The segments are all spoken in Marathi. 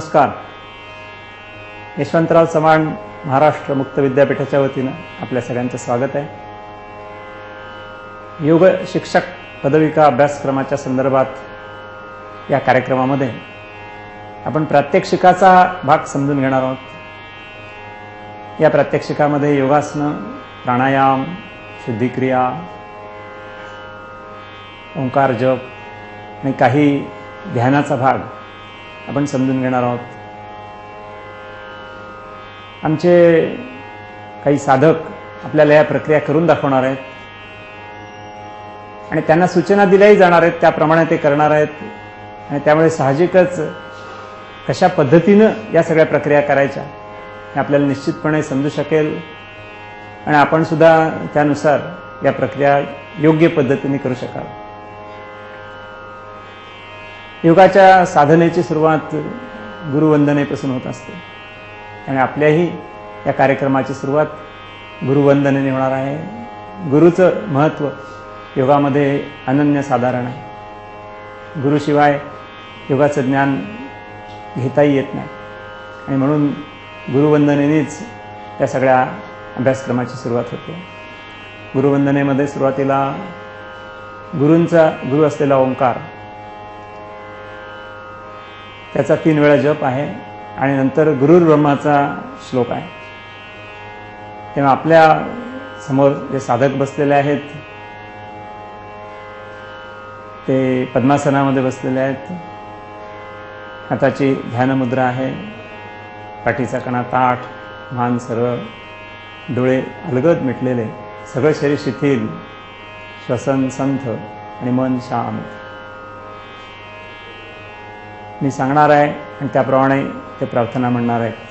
नमस्कार. यशवंतराव चव्हाण महाराष्ट्र मुक्त विद्यापीठाच्या वतीनं आपल्या सगळ्यांचं स्वागत आहे. योग शिक्षक पदविका अभ्यासक्रमाच्या संदर्भात या कार्यक्रमामध्ये आपण प्रात्यक्षिकाचा भाग समजून घेणार आहोत. या प्रात्यक्षिकामध्ये योगासनं प्राणायाम शुद्धिक्रिया ओंकार जप आणि काही ध्यानाचा भाग आपण समजून घेणार आहोत. आमचे काही साधक आपल्याला या प्रक्रिया करून दाखवणार आहेत. आणि त्यांना सूचना दिल्याही जाणार आहेत त्याप्रमाणे ते करणार आहेत. आणि त्यामुळे साहजिकच कशा पद्धतीनं या सगळ्या प्रक्रिया करायच्या हे आपल्याला निश्चितपणे समजू शकेल. आणि आपण सुद्धा त्यानुसार या प्रक्रिया योग्य पद्धतीने करू शकाल. योगाच्या साधनेची सुरुवात गुरुवंदनेपासून होत असते. आणि आपल्याही या कार्यक्रमाची सुरुवात गुरुवंदनेने होणार आहे. गुरुचं महत्त्व योगामध्ये अनन्यसाधारण आहे. गुरुशिवाय योगाचं ज्ञान घेताही येत नाही. आणि म्हणून गुरुवंदनेनेच त्या सगळ्या अभ्यासक्रमाची सुरुवात होते. गुरुवंदनेमध्ये सुरुवातीला गुरूंचा गुरु असलेला ओंकार त्याचा तीन वेळा जप आहे आणि नंतर गुरुर ब्रह्माचा श्लोक आहे. तेव्हा आपल्यासमोर जे साधक बसलेले आहेत ते पद्मासनामध्ये बसलेले आहेत. हाताची ध्यानमुद्रा आहे पाठीचा कणा ताठ मान सरळ डोळे अलगद मिटलेले सगळं शरीर शिथिल श्वसन संथ आणि मन शांत. मी सांगणार आहे आणि त्याप्रमाणे ते प्रार्थना म्हणणार आहेत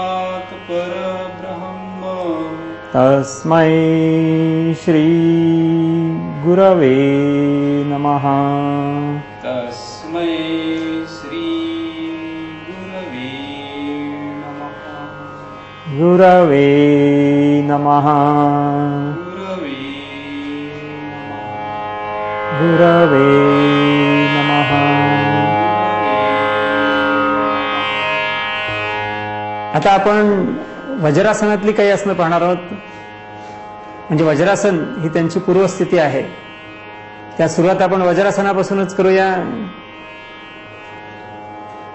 तस्मै श्रीगुरवे नमः। तस्मै श्रीगुरवे नमः। गुरवे नमः। गुरवे नमः। गुरवे नमः। आता आपण वज्रासनातली काही आसनं पाहणार आहोत. म्हणजे वज्रासन ही त्यांची पूर्वस्थिती आहे. त्या सुरुवात आपण वज्रासनापासूनच करूया.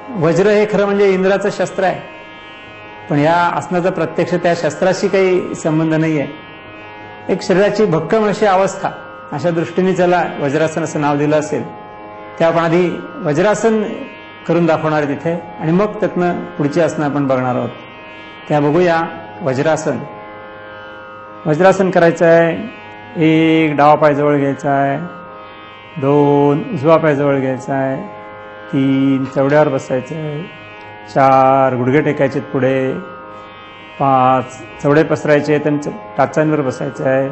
वज्र हे खरं म्हणजे इंद्राचं शस्त्र आहे. पण या आसनाचा प्रत्यक्ष त्या शस्त्राशी काही संबंध नाही आहे एक शरीराची भक्कम अशी अवस्था अशा दृष्टीने त्याला वज्रासन असं नाव दिलं असेल. त्या आपण आधी वज्रासन करून दाखवणार तिथे आणि मग त्यातनं पुढची आसनं आपण बघणार आहोत. त्या बघूया. वज्रासन. वज्रासन करायचं आहे एक डावा पाय जवळ घ्यायचा आहे दोन उजवा पाय जवळ घ्यायचा आहे तीन चवड्यावर बसायचं आहे चार गुडघे टेकायचे पुढे. पाच चवडे पसरायचे त्यांच्या टाचांवर बसायचं आहे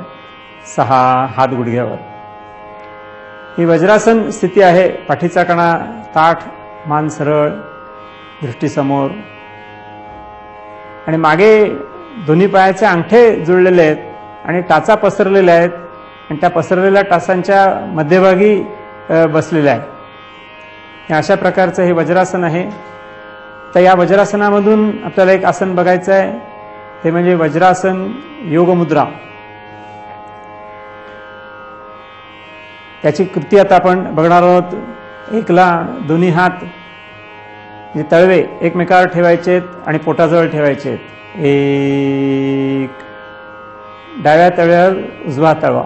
सहा हात गुडघ्यावर. ही वज्रासन स्थिती आहे. पाठीचा कणा ताठ मान सरळ दृष्टीसमोर. आणि मागे दोन्ही पायाचे अंगठे जुळलेले आहेत आणि टाचा पसरलेल्या आहेत. आणि त्या पसरलेल्या टाचांच्या मध्यभागी बसलेल्या आहेत. अशा प्रकारचं हे वज्रासन आहे. तर या वज्रासनामधून आपल्याला एक आसन बघायचं आहे. ते म्हणजे वज्रासन योगमुद्रा. त्याची कृती आता आपण बघणार आहोत. एकला दोन्ही हात हे तळवे एकमेकावर ठेवायचेत आणि पोटाजवळ ठेवायचेत. एक. डाव्या तळव्यावर उजवा तळवा.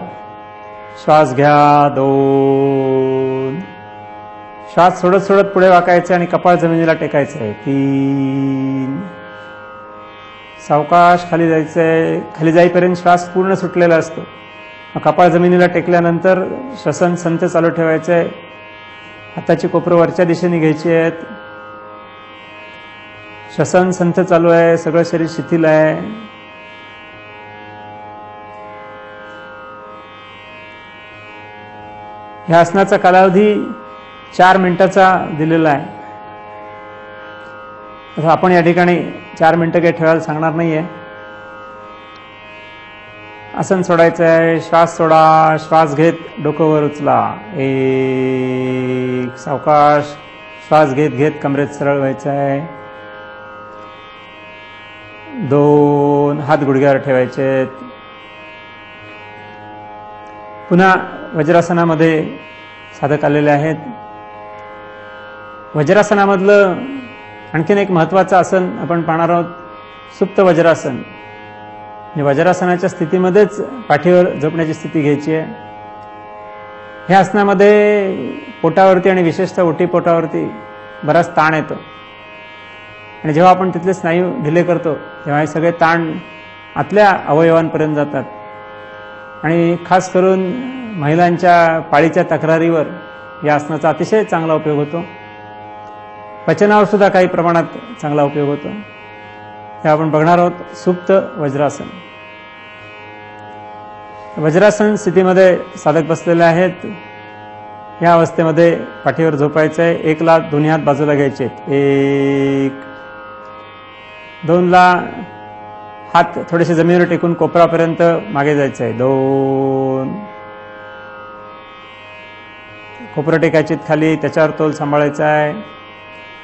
श्वास घ्या. दोन. श्वास सोडत सोडत पुढे वाकायचे आणि कपाळ जमिनीला टेकायचं. आहे तीन. सावकाश खाली जायचंय खाली जाईपर्यंत श्वास पूर्ण सुटलेला असतो. मग कपाळ जमिनीला टेकल्यानंतर श्वसन संत चालू ठेवायचं. आहे हाताची कोपरं वरच्या दिशेने घ्यायची आहेत. श्वसन संथ चालू आहे सगळं शरीर शिथिल आहे. ह्या आसनाचा कालावधी चार मिनिटाचा दिलेला आहे. तसं आपण या ठिकाणी चार मिनिटं काही ठेवायला सांगणार नाहीये. आसन सोडायचं आहे श्वास सोडा श्वास घेत डोकं वर उचला. एक सावकाश. श्वास घेत घेत कमरेत सरळ व्हायचं आहे. दोन हात गुडघ्यावर ठेवायचे. पुन्हा वज्रासनामध्ये साधक आलेले आहेत. वज्रासनामधलं आणखीन एक महत्वाचं आसन आपण पाहणार आहोत सुप्त वज्रासन. म्हणजे वज्रासनाच्या स्थितीमध्येच पाठीवर झोपण्याची स्थिती घ्यायची आहे. ह्या आसनामध्ये पोटावरती आणि विशेषतः ओटी पोटावरती बराच ताण येतो. आणि जेव्हा आपण तिथले स्नायू ढिले करतो तेव्हा हे सगळे ताण आतल्या अवयवांपर्यंत जातात. आणि खास करून महिलांच्या पाळीच्या तक्रारीवर या आसनाचा अतिशय चांगला उपयोग होतो. पचनावर सुद्धा काही प्रमाणात चांगला उपयोग होतो. हे आपण बघणार आहोत सुप्त वज्रासन. वज्रासन स्थितीमध्ये साधक बसलेले आहेत. या अवस्थेमध्ये पाठीवर झोपायचं आहे एकला दोन्ही हात बाजूला घ्यायचे आहेत एक दोनला हात थोडेसे जमिनीवर टेकून कोपरापर्यंत मागे जायचं आहे. दोन. कोपरं टेकायचे खाली त्याच्यावर तोल सांभाळायचा आहे.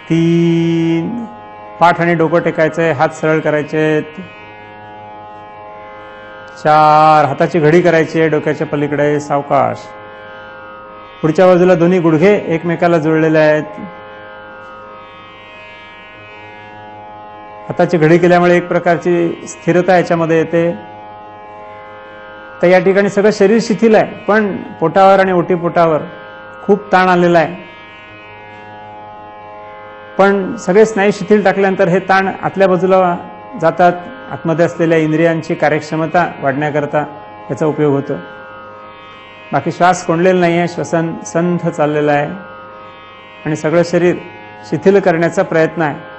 तीन. पाठ आणि डोकं टेकायचं आहे हात सरळ करायचे चार. हाताची घडी करायची आहे डोक्याच्या पलीकडे सावकाश. पुढच्या बाजूला दोन्ही गुडघे एकमेकाला जुळलेले आहेत. हाताची घडी केल्यामुळे एक प्रकारची स्थिरता याच्यामध्ये येते. तर या ठिकाणी सगळं शरीर शिथिल आहे पण पोटावर आणि ओटी पोटावर खूप ताण आलेला आहे. पण सगळे स्नायू शिथिल टाकल्यानंतर हे ताण आतल्या बाजूला जातात आतमध्ये असलेल्या इंद्रियांची कार्यक्षमता वाढण्याकरता याचा उपयोग होतो. बाकी श्वास कोंडलेला नाही आहे श्वसन संथ चाललेलं आहे. आणि सगळं शरीर शिथिल करण्याचा प्रयत्न आहे.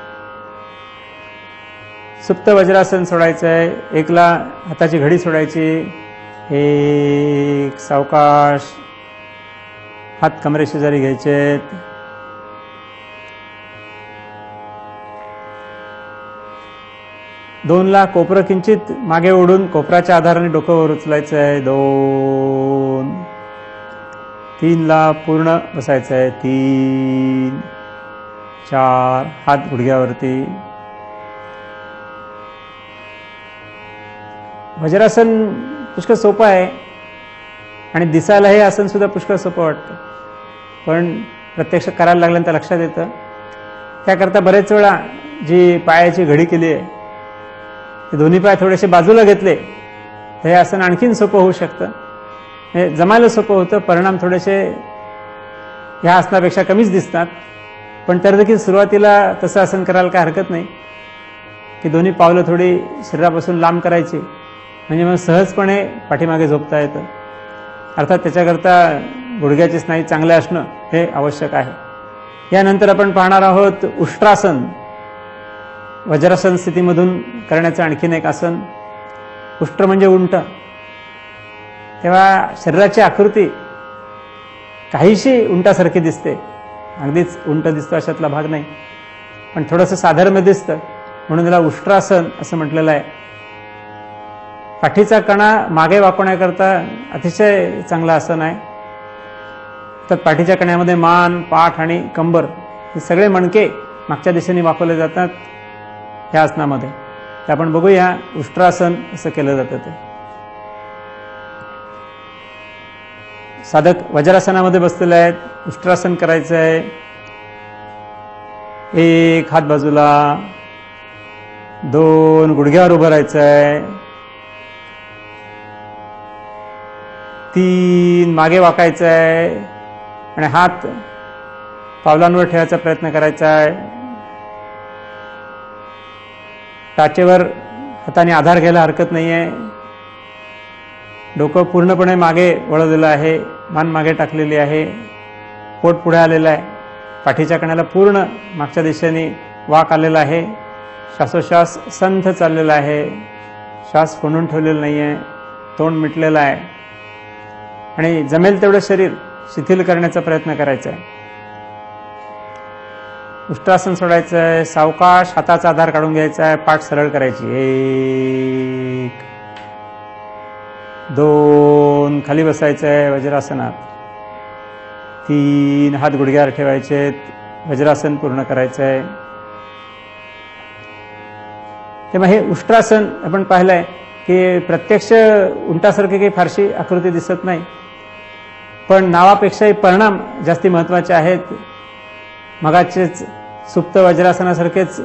सुप्त वज्रासन सोडायचं आहे एकला हाताची घडी सोडायची एक सावकाश हात कमरे शेजारी घ्यायचे दोनला कोपरं किंचित मागे ओढून कोपराच्या आधाराने डोकंवर उचलायचं आहे दोन. तीनला पूर्ण बसायचं आहे तीन. चार. हात गुडघ्यावरती. वज्रासन पुष्कळ सोपं आहे. आणि दिसायला हे आसनसुद्धा पुष्कळ सोपं वाटतं. पण प्रत्यक्ष करायला लागल्यानंतर लक्षात येतं. त्याकरता बरेच वेळा जी पायाची घडी केली आहे ते दोन्ही पाय थोडेसे बाजूला घेतले तर हे आसन आणखीन सोपं होऊ शकतं. हे जमायला सोपं होतं परिणाम थोडेसे ह्या आसनापेक्षा कमीच दिसतात. पण तर देखील सुरुवातीला तसं आसन करायला काय हरकत नाही की दोन्ही पावलं थोडी शरीरापासून लांब करायची. म्हणजे मग सहजपणे पाठीमागे झोपता येतं. अर्थात त्याच्याकरता गुडघ्याचे स्नायू चांगले असणं हे आवश्यक आहे. यानंतर आपण पाहणार आहोत उष्ट्रासन. वज्रासन स्थितीमधून करण्याचं आणखीन एक आसन. उष्ट्र म्हणजे उंट. तेव्हा शरीराची आकृती काहीशी उंटासारखी दिसते. अगदीच उंट दिसतो अशातला भाग नाही. पण थोडंसं साधर्म्य दिसतं. म्हणून त्याला उष्ट्रासन असं म्हटलेलं आहे. पाठीचा कणा मागे वाकवण्याकरता अतिशय चांगलं आसन आहे. तर पाठीच्या कण्यामध्ये मान पाठ आणि कंबर हे सगळे मणके मागच्या दिशेने वाकवले जातात ह्या आसनामध्ये. तर आपण बघूया उष्ट्रासन असं केलं जातं ते. साधक वज्रासनामध्ये बसलेले आहेत. उष्ट्रासन करायचं आहे. एक हात बाजूला दोन गुडघ्यावर उभं राहायचं आहे. तीन मागे वाकायचं आहे आणि हात पावलांवर ठेवायचा प्रयत्न करायचा आहे टाचेवर हाताने आधार घ्यायला हरकत नाही आहे डोकं पूर्णपणे मागे वळवलेलं आहे मान मागे टाकलेली आहे. पोट पुढे आलेलं आहे. पाठीच्या कण्याला पूर्ण मागच्या दिशेने वाक आलेला आहे. श्वासोश्वास संथ चाललेला आहे. श्वास कोंडून ठेवलेला नाही आहे तोंड मिटलेलं आहे. आणि जमेल तेवढं शरीर शिथिल करण्याचा प्रयत्न करायचा आहे. उष्ट्रासन सोडायचं आहे सावकाश हाताचा आधार काढून घ्यायचा आहे पाठ सरळ करायची. एक दोन खाली बसायचं आहे वज्रासनात. तीन हात गुडघ्यावर ठेवायचे वज्रासन पूर्ण करायचं आहे. तेव्हा हे उष्ट्रासन आपण पाहिलंय की प्रत्यक्ष उंटासारखी काही फारशी आकृती दिसत नाही. पण नावापेक्षाही परिणाम जास्ती महत्त्वाचे आहेत. मगाचेच सुप्त वज्रासनासारखेच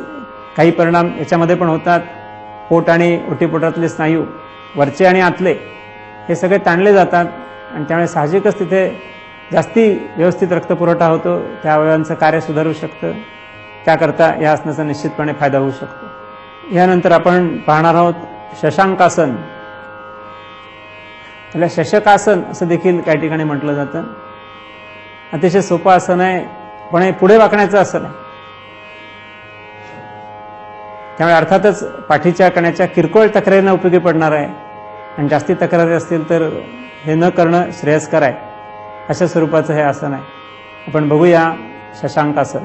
काही परिणाम याच्यामध्ये पण होतात. पोट आणि ओटीपोटातले स्नायू वरचे आणि आतले हे सगळे ताणले जातात आणि त्यामुळे साहजिकच तिथे जास्ती व्यवस्थित रक्तपुरवठा होतो. त्या अवयवांचं कार्य सुधारू शकतं. त्याकरता या आसनाचा निश्चितपणे फायदा होऊ शकतो. यानंतर आपण पाहणार आहोत शशांकासन. त्याला शशकासन असं देखील काही ठिकाणी म्हटलं जातं. अतिशय सोपं आसन आहे पण हे पुढे वाकण्याचं आसन आहे. त्यामुळे अर्थातच पाठीच्या कण्याच्या किरकोळ तक्रारीनं उपयोगी पडणार आहे. आणि जास्ती तक्रारी असतील तर हे न करणं श्रेयस्कर आहे. अशा स्वरूपाचं हे आसन आहे. आपण बघूया शशांक आसन.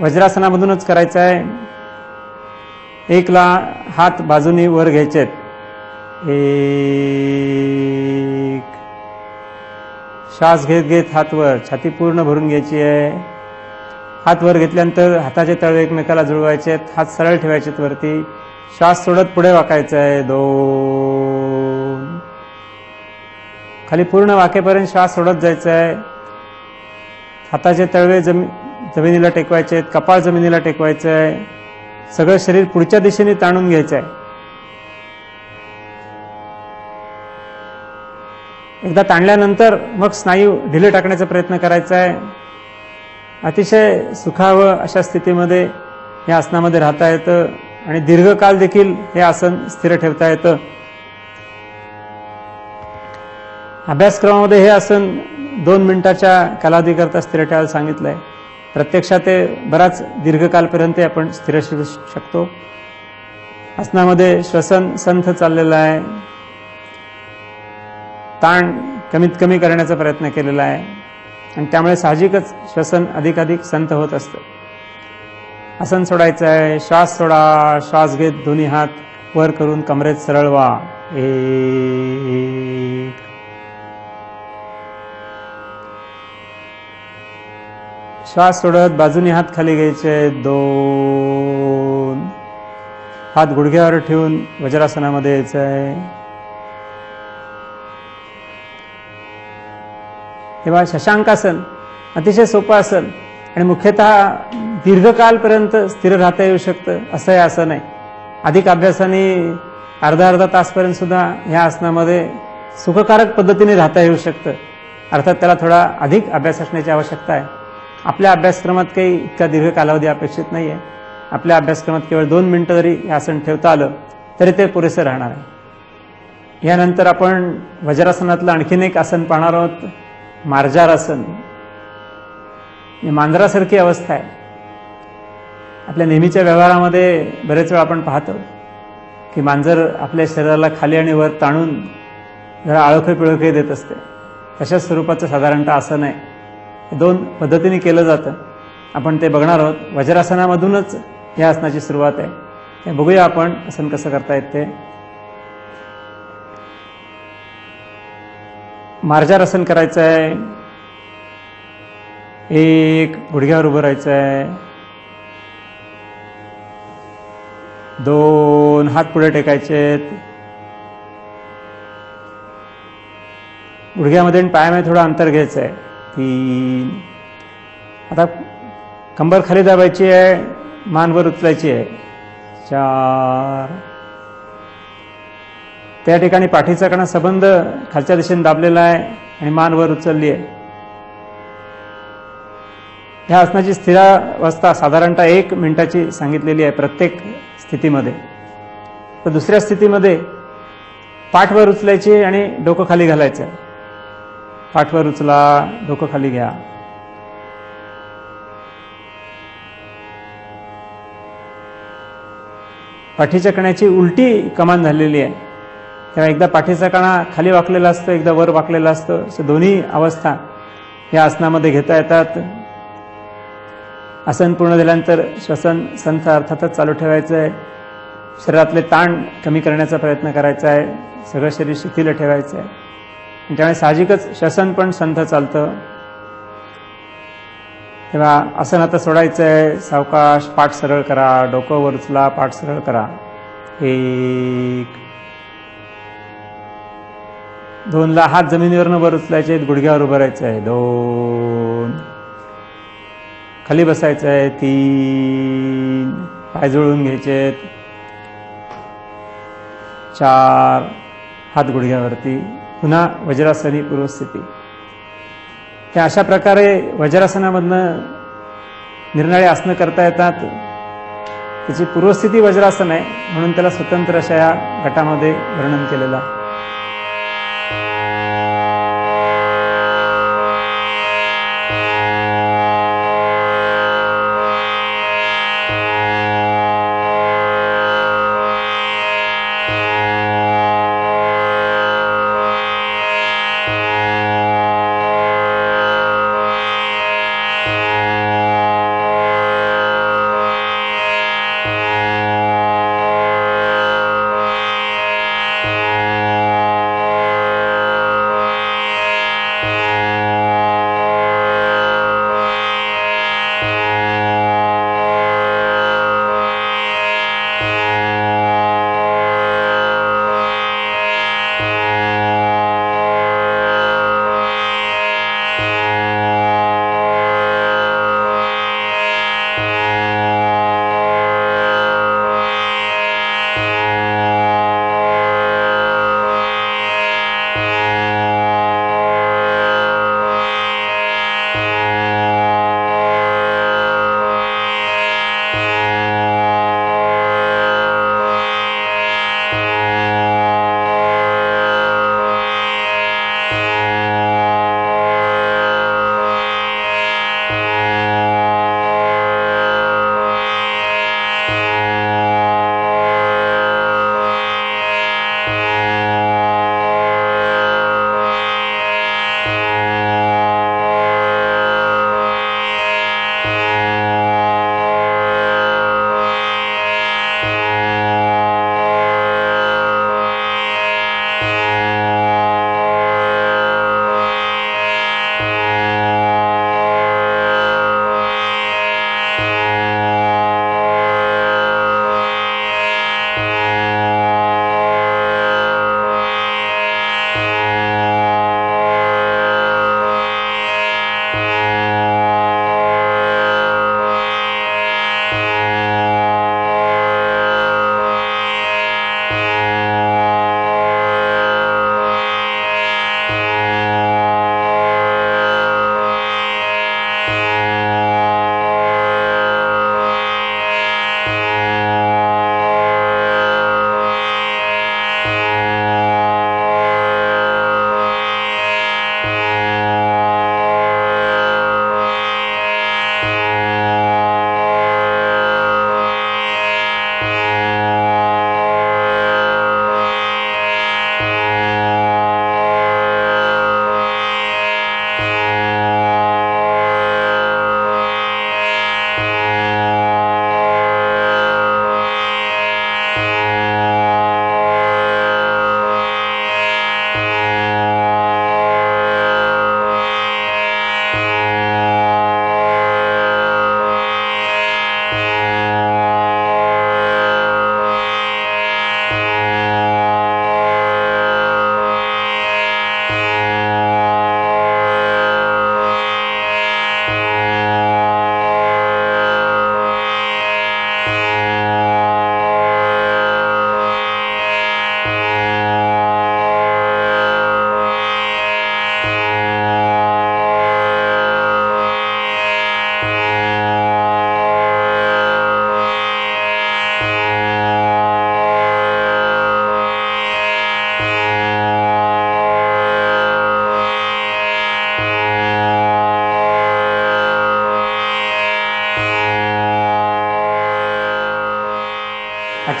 वज्रासनामधूनच करायचं आहे. एकला हात बाजूनी वर घ्यायचे आहेत एक. श्वास घेत घेत हातवर छाती पूर्ण भरून घ्यायची आहे. हात वर घेतल्यानंतर हाताचे तळवे एकमेकाला जुळवायचे आहेत. हात सरळ ठेवायचे आहेत वरती. श्वास सोडत पुढे वाकायचं आहे. दोन. खाली पूर्ण वाकेपर्यंत श्वास सोडत जायचं आहे. हाताचे तळवे जमी जमिनीला टेकवायचे आहेत. कपाळ जमिनीला टेकवायचं आहे. सगळं शरीर पुढच्या दिशेने ताणून घ्यायचं आहे. एकदा ताणल्यानंतर मग स्नायू ढिले टाकण्याचा प्रयत्न करायचा आहे. अतिशय सुखावं अशा स्थितीमध्ये या आसनामध्ये राहता येतं आणि दीर्घकाल देखील हे आसन स्थिर ठेवता येतं. अभ्यासक्रमामध्ये हे आसन दोन मिनिटाच्या कालावधीकरता स्थिर ठेवायला सांगितलंय. प्रत्यक्षात ते बराच दीर्घकालपर्यंत आपण स्थिर ठेवू शकतो. आसनामध्ये श्वसन संथ चाललेलं आहे. ताण कमीत कमी करण्याचा प्रयत्न केलेला आहे. आणि त्यामुळे साहजिकच श्वसन अधिकाधिक संत होत असतं. आसन सोडायचं आहे श्वास सोडा श्वास घेत दोन्ही हात वर करून कमरेत सरळ व्हा एक श्वास सोडत बाजूनी हात खाली घ्यायचे. दोन. हात गुडघ्यावर ठेवून वज्रासनामध्ये यायचं आहे. किंवा शशांकासन अतिशय सोपं आसन आणि मुख्यतः दीर्घकालपर्यंत स्थिर राहता येऊ शकतं असं हे आसन आहे. अधिक अभ्यासाने अर्धा अर्धा तासपर्यंत सुद्धा ह्या आसनामध्ये सुखकारक पद्धतीने राहता येऊ शकतं. अर्थात त्याला थोडा अधिक अभ्यास असण्याची आवश्यकता आहे. आपल्या अभ्यासक्रमात काही इतका दीर्घ कालावधी अपेक्षित नाही आहे आपल्या अभ्यासक्रमात केवळ दोन मिनिटं जरी हे आसन ठेवता आलं तरी ते पुरेसं राहणार आहे. यानंतर आपण वज्रासनातलं आणखीन एक आसन पाहणार आहोत. मार्जारासन ही मांजरासारखी अवस्था आहे. आपल्या नेहमीच्या व्यवहारामध्ये बरेच वेळा आपण पाहतो की मांजर आपल्या शरीराला खाली आणि वर ताणून जरा आळोखे पिळोखे देत असते. तशाच स्वरूपाचं साधारणतः आसन आहे. हे दोन पद्धतीने केलं जातं. आपण ते बघणार आहोत. वज्रासनामधूनच या आसनाची सुरुवात आहे. हे बघूया आपण आसन कसं करता येत. मार्जारासन मार्जार करायचं आहे. एक गुडघ्यावर उभं राहायचं आहे. दोन हात पुढे टेकायचे गुडघ्यामध्ये पायामध्ये थोडं अंतर घ्यायचं आहे. तीन. आता कंबर खाली दाबायची आहे मानवर उचलायची आहे. चार. त्या ठिकाणी पाठीचा कणा सबंध खालच्या दिशेने दाबलेला आहे आणि मान वर उचलली आहे. ह्या आसनाची स्थिरावस्था साधारणतः एक मिनिटाची सांगितलेली आहे प्रत्येक स्थितीमध्ये. तर दुसऱ्या स्थितीमध्ये पाठवर उचलायची आणि डोकं खाली घालायचं. पाठवर उचला डोकं खाली घ्या. पाठीच्या कण्याची उलटी कमान झालेली आहे. तेव्हा एकदा पाठीचा कणा खाली वाकलेला असतो एकदा वर वाकलेला असतो. असं दोन्ही अवस्था या आसनामध्ये घेता येतात. आसन पूर्ण झाल्यानंतर श्वसन संथ अर्थातच चालू ठेवायचं आहे शरीरातले ताण कमी करण्याचा प्रयत्न करायचा आहे सगळं शरीर शिथिल ठेवायचं आहे त्यामुळे साहजिकच श्वसन पण संथ चालतं. तेव्हा आसन आता सोडायचं आहे सावकाश पाठ सरळ करा. डोकं वर उचला पाठ सरळ करा. एक दोनला हात जमिनीवरनं वर उचलायचे आहेत, गुडघ्यावर उभारायचं आहे. दोन. खाली बसायचं आहे. तीन. पाय जुळून घ्यायचे चार. हात गुडघ्यावरती. पुन्हा वज्रासनी पूर्वस्थिती. त्या अशा प्रकारे वज्रासनामधनं निरनिराळे आसनं करता येतात. त्याची पूर्वस्थिती वज्रासन आहे म्हणून त्याला स्वतंत्र अशा या गटामध्ये वर्णन केलेलं आहे.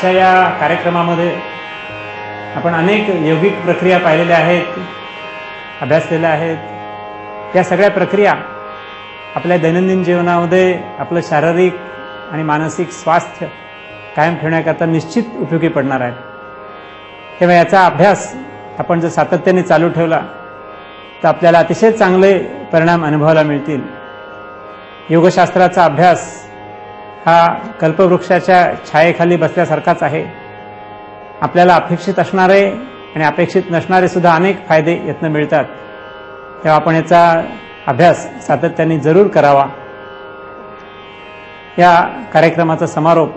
आजच्या या कार्यक्रमामध्ये आपण अनेक योगिक प्रक्रिया पाहिलेल्या आहेत अभ्यासलेल्या आहेत. या सगळ्या प्रक्रिया आपल्या दैनंदिन जीवनामध्ये आपलं शारीरिक आणि मानसिक स्वास्थ्य कायम ठेवण्याकरता निश्चित उपयोगी पडणार आहेत तेव्हा याचा अभ्यास आपण जर सातत्याने चालू ठेवला तर आपल्याला अतिशय चांगले परिणाम अनुभवायला मिळतील. योगशास्त्राचा अभ्यास हा कल्पवृक्षाच्या छायेखाली बसल्यासारखाच आहे. आपल्याला अपेक्षित असणारे आणि अपेक्षित नसणारे सुद्धा अनेक फायदे यत्न मिळतात. तेव्हा आपण याचा अभ्यास सातत्याने जरूर करावा. या कार्यक्रमाचा समारोप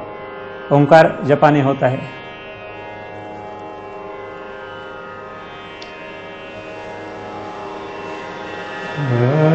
ओंकार जपाने होत आहे. Yeah.